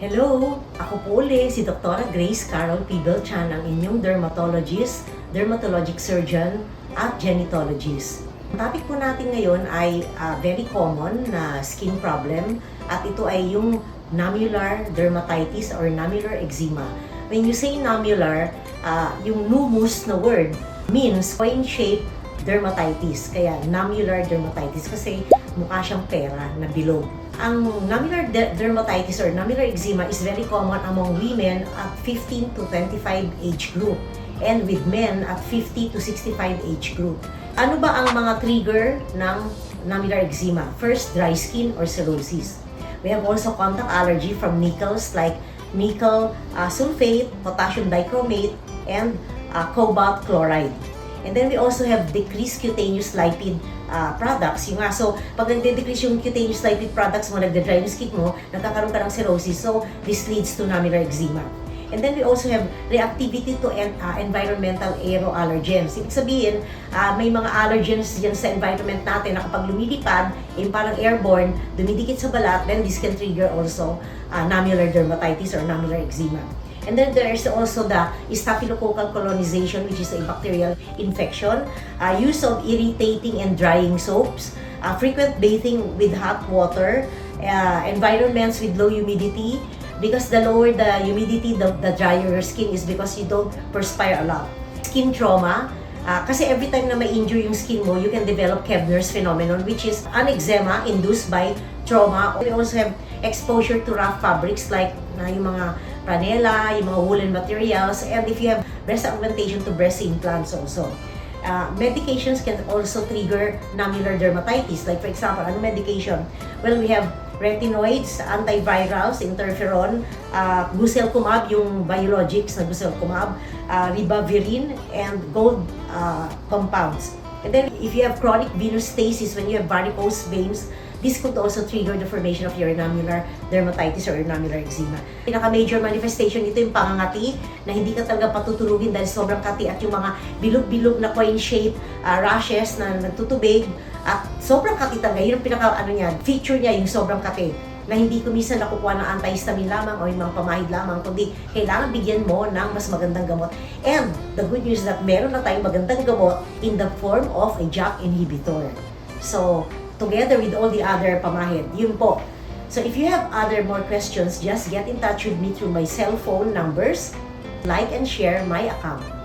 Hello! Ako po uli si Dr. Grace Carol P. Belchan, ang inyong dermatologist, dermatologic surgeon, at genetologist. Ang topic po natin ngayon ay ah, very common na skin problem at ito ay yung nummular dermatitis or nummular eczema. When you say nummular, ah, yung numus na word means coin-shaped dermatitis. Kaya nummular dermatitis kasi mukha siyang pera na bilog. Ang nummular de- dermatitis or nummular eczema is very common among women at 15 to 25 age group and with men at 50 to 65 age group. Ano ba ang mga trigger ng nummular eczema? First, dry skin or cirrhosis. We have also contact allergy from nickels like nickel uh, sulfate, potassium dichromate, and uh, cobalt chloride. And then we also have decreased cutaneous lipid uh, products. Yung nga, so pag nagde-decrease yung cutaneous lipid products mo, nagde-dry yung skin mo, nagkakaroon ka ng cirrhosis. So this leads to nummular eczema. And then we also have reactivity to uh, environmental aeroallergens. Ibig sabihin, uh, may mga allergens dyan sa environment natin na kapag lumilipad, yung parang airborne, dumidikit sa balat, then this can trigger also uh, nummular dermatitis or nummular eczema. And then there's also the staphylococcal colonization, which is a bacterial infection, uh, use of irritating and drying soaps, uh, frequent bathing with hot water, uh, environments with low humidity, because the lower the humidity, the, the drier your skin is because you don't perspire a lot. Skin trauma, uh, kasi every time na ma-injure yung skin mo, you can develop Kebner's phenomenon, which is an eczema induced by trauma. We also have exposure to rough fabrics like na yung mga panela, yung mga woolen materials, and if you have breast augmentation to breast implants also. Uh, medications can also trigger nummular dermatitis. Like for example, ano medication? Well, we have retinoids, antivirals, interferon, uh, guselkumab, yung biologics na guselkumab, uh, ribavirin, and gold uh, compounds. And then, if you have chronic venous stasis, when you have varicose veins, this could also trigger the formation of your nummular dermatitis or nummular eczema. Pinaka-major manifestation ito yung pangangati na hindi ka talaga patutulugin dahil sobrang kati at yung mga bilog-bilog na coin shape uh, rashes na nagtutubig at sobrang kati talaga. Yun ang pinaka ano niya, feature niya yung sobrang kati na hindi ko minsan nakukuha ng antihistamine lamang o yung mga pamahid lamang, kundi kailangan bigyan mo ng mas magandang gamot. And the good news is that meron na tayong magandang gamot in the form of a JAK inhibitor. So, together with all the other pamahid, yun po. So, if you have other more questions, just get in touch with me through my cell phone numbers. Like and share my account.